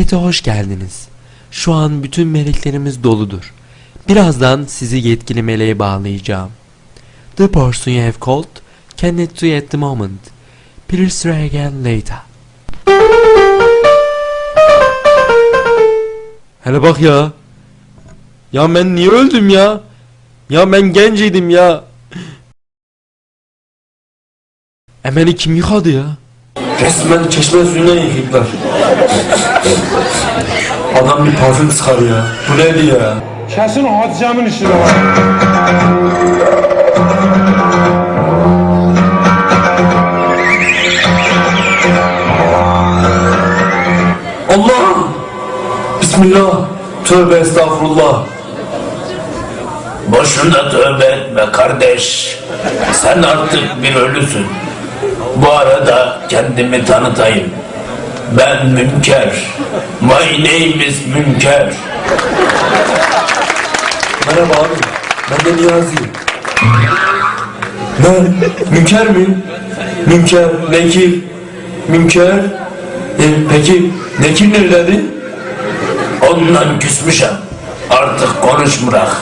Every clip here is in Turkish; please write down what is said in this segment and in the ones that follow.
Ahirete hoş geldiniz. Şu an bütün meleklerimiz doludur. Birazdan sizi yetkili meleğe bağlayacağım. The person you have called cannot do at the moment. Please try again later. Hele bak ya. Ya ben niye öldüm ya? Ya ben genceydim ya. E beni kim yıkadı ya? Resmen çeşme suyuna yıkayıplar. Adam bir parfüm sıkar ya. Bu neydi ya? Kesin o Hatice'min işi de var. Allah! Bismillah. Tövbe estağfurullah. Boşuna tövbe etme kardeş. Sen artık bir ölüsün. Bu arada kendimi tanıtayım. Ben Münker. My name is Münker. Merhaba abi. Ben de Niyazi. Ne? Münker mi? Münker, Nekir, Münker. E, peki Nekir nerede? Ondan küsmüşem. Artık konuş bırak.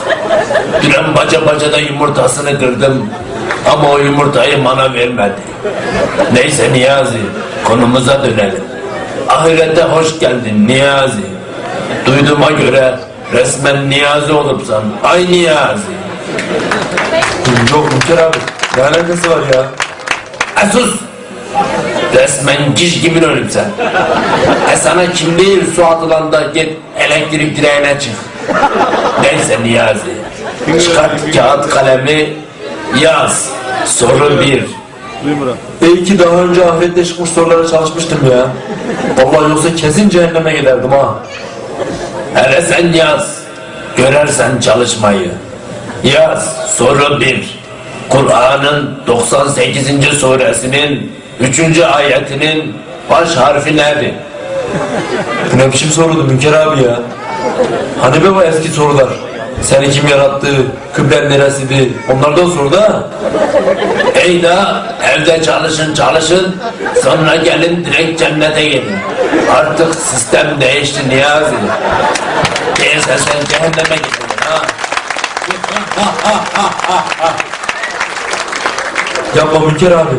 Düren baca bacada yumurtasını kırdım. Ama o yumurtayı bana vermedi. Neyse Niyazi, konumuza dönelim. Ahirete hoş geldin Niyazi. Duyduğuma göre resmen Niyazi olupsan. Ay Niyazi. Yok Münker abi. Ne alakası var ya? E sus! Resmen giş gibi ölüp sen. E sana kim değil su atılanda git elektrik direğine çık. Neyse Niyazi. Çıkart kağıt kalemi yaz. Soru bir. Belki daha önce ahirette çıkmış sorulara çalışmıştım ya. Vallahi yoksa kesin cehenneme giderdim ha. Hele sen yaz. Görersen çalışmayı. Yaz. Soru bir. Kur'an'ın 98. suresinin 3. ayetinin baş harfi nedir? Ne biçim soruydu Münker abi ya? Hani be bu eski sorular? Seni kim yarattı? Kıblen neresiydi? Onlardan soru da. Ey da evde çalışın çalışın sonra gelin direkt cennete gelin. Artık sistem değişti Niyazi. Değilse sen cehenneme gidin ha. Yapma Münker abi.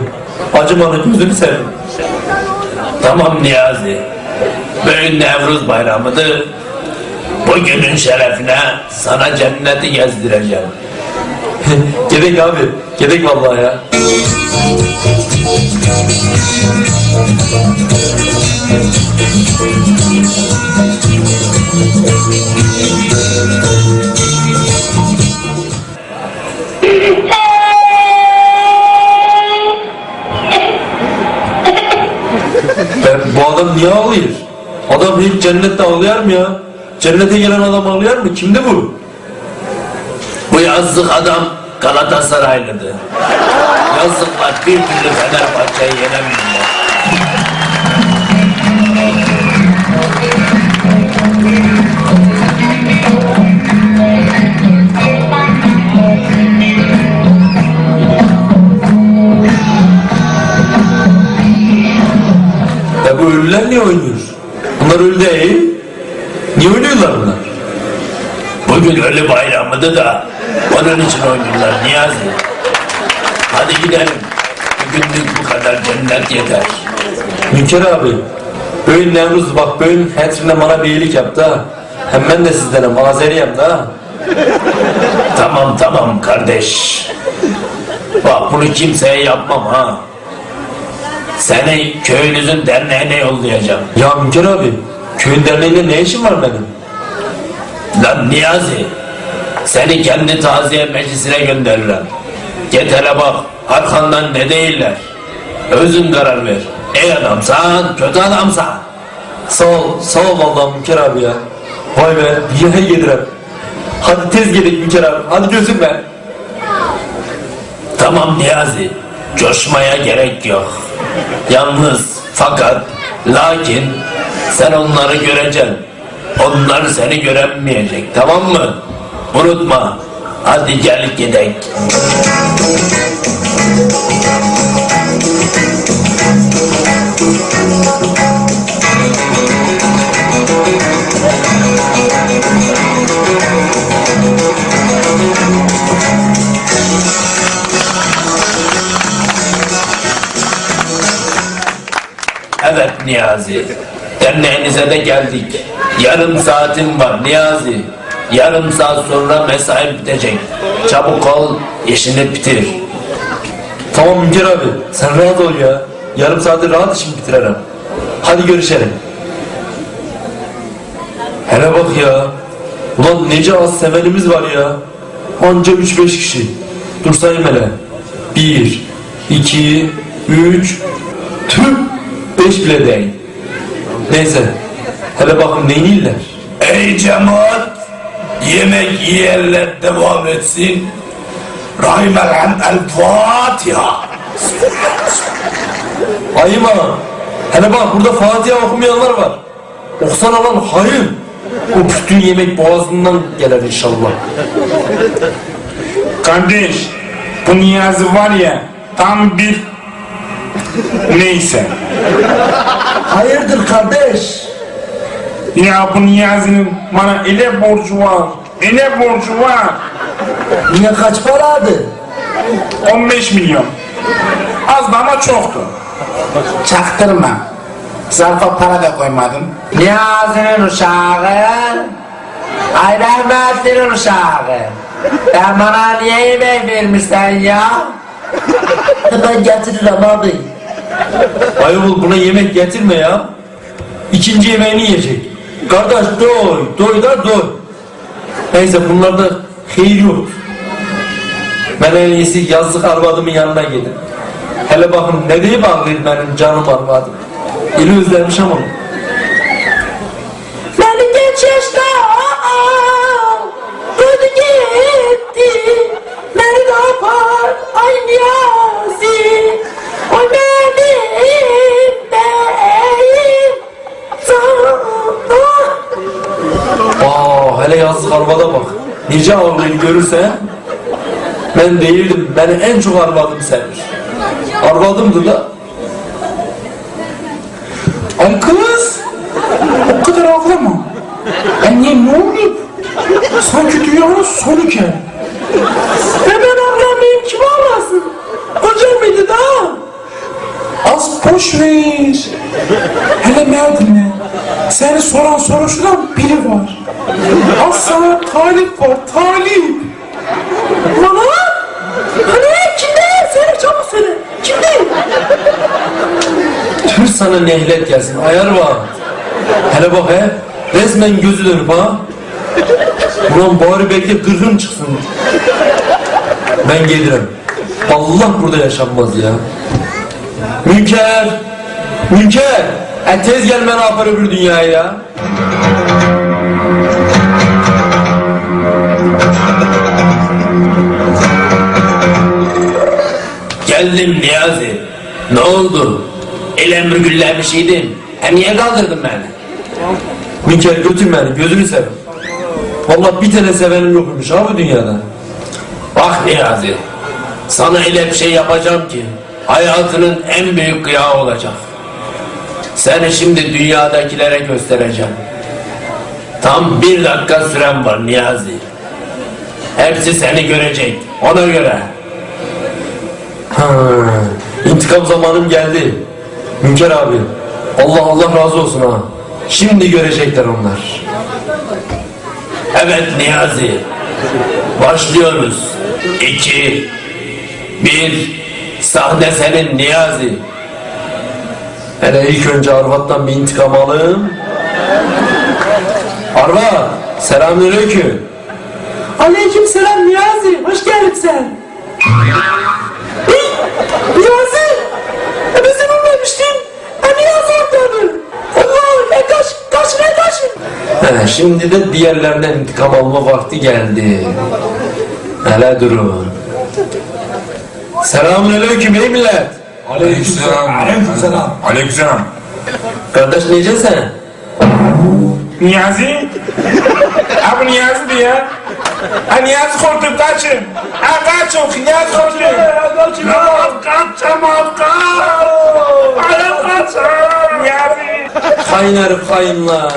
Acımanı gözünü seveyim. Tamam Niyazi. Bugün Nevruz bayramıdır. Bugünün şerefine sana cenneti gezdireceğim. Gerek abi. Gerek vallahi ya. Ben, bu adam niye ağlıyor? Adam hiç cennette ağlayar mı ya? Cennete gelen adam ağlayar mı? Kimdi bu? Bu yazlık adam Galatasaraylıdır. Yazlıklar bir türlü Fenerbahçe'yi yenemiyorlar. Ya bu ölüler niye oynuyor? Bunlar ölü değil. Niye oynuyorlar bunlar? Bugün ölü bayramıdır da onun için oynuyorlar Niyazi. Hadi gidelim. Bugünlük bu kadar cennet yeter. Münker abi. Bugün Nevruz bak bugün hatırına bana bir iyilik yaptı ha. Hem ben de sizdenim Azeriyim da ha. Tamam tamam kardeş. Bak bunu kimseye yapmam ha. Seni köyünüzün derneğine yollayacağım. Ya Münker abi köyün derneğinde ne işin var benim? Lan Niyazi. Seni kendi taziye meclisine gönderirler. Git hele bak arkandan ne değiller. Özün karar ver. İyi adamsan kötü adamsan. Sağ ol, sağ ol vallahi Münker abi ya. Vay be, yine gelirim. Hadi tez gidelim Münker abi, hadi gözüm be. Tamam Niyazi. Coşmaya gerek yok. Yalnız fakat lakin sen onları göreceksin. Onlar seni göremeyecek. Tamam mı? Unutma. Hadi gel gidek. Evet Niyazi. Derneğinize de geldik. Yarım saatin var Niyazi. Yarım saat sonra mesai bitecek. Çabuk ol, işini bitir. Tamam Münker abi sen rahat ol ya. Yarım saate rahat işimi bitiririm. Hadi görüşelim. Hele bak ya. Ulan nece az sevenimiz var ya. Anca 3-5 kişi. Dur sayayım hele. 1, 2, 3, tüh 5 bile değil. Neyse. Hele bakın neyinler. Ey cemaat, yemek yiyenler devam etsin. Hamd el Fatiha. Ayıma. Hele bak burada Fatiha okumayanlar var. Okusana lan hayır. O bütün yemek boğazından gelir inşallah. Kardeş, bu Niyazi var ya, tam bir... Neyse. Hayırdır kardeş? Ya bu Niyazi'nin bana ele borcu var. Ele borcu var. Niye kaç paradı? 15 milyon. Az da ama çoktu. Çaktırma. Zarfa para da koymadım. Niyazi'nin uşağı. Ay rahmetli'nin uşağı. Ben bana niye yemek vermişsen ya? Ben getiririm abi. Ayol buna yemek getirme ya. İkinci yemeğini yiyecek. Kardeş doy, doy da doy. Neyse bunlarda hayır yok. Ben en iyisi yazlık arvadımın yanına gidin. Hele bakın ne diye bağlayayım benim canım arvadım. Eli özlemiş ama. Beni genç yaşta öldü gitti Beni ne yapar ay Niyazi hele yazlık arvada bak. Nice ağırlığını görürse ben değildim. Beni en çok arvadım sevmiş. Arvadımdı da Ay kız, o kadar ağlama. Anne ne oldu? Sanki dünyanın sonu gel. Az boş ver. Hele Merdin'e. Seni soran soruşturan biri var. Az sana talip var, talip. Bana Hani kimde söyle çabuk söyle Kimde tüm sana nehlet gelsin. Ayar var. Hele bak he. Resmen gözü dönüp ha. Ulan bari belki gırgın çıksın. Ben gelirim. Allah burada yaşanmaz ya. Münker! Münker! E tez gel ben apar öbür dünyaya ya. Geldim Niyazi. Ne oldu? El emri güllermişydin. Hem niye kaldırdın beni? Münker götür beni gözünü seveyim. Vallahi bir tane sevenim yokmuş ha bu dünyada. Bak Niyazi. Sana öyle bir şey yapacağım ki hayatının en büyük kıyağı olacak. Seni şimdi dünyadakilere göstereceğim. Tam bir dakika süren var Niyazi. Hepsi seni görecek. Ona göre. Ha, intikam zamanım geldi. Münker abi. Allah Allah razı olsun ha. Şimdi görecekler onlar. Evet Niyazi. Başlıyoruz. İki, bir, sahne senin Niyazi. Hele ilk önce Arvat'tan bir intikam alayım. Arvat, selamünaleyküm. Aleyküm selam Niyazi hoş geldin sen Niyazi e bizi bulmamıştın E Niyazi oradadır Allah ne kaç kaç ne kaçın şimdi de diğerlerinden intikam alma vakti geldi. Hele durun. Selamünaleyküm ey millet. Aleykümselam. Aleykümselam. Aleykümselam. Kardeş nece sen? Niyazi? Ha bu Niyazi'di ya. Ha Niyazi korktum kaçın. Ha kaçın Niyazi korktum. Kaçın. Kaçamam kaç. Hayır kaçın. Niyazi. Kaynar kayınlar.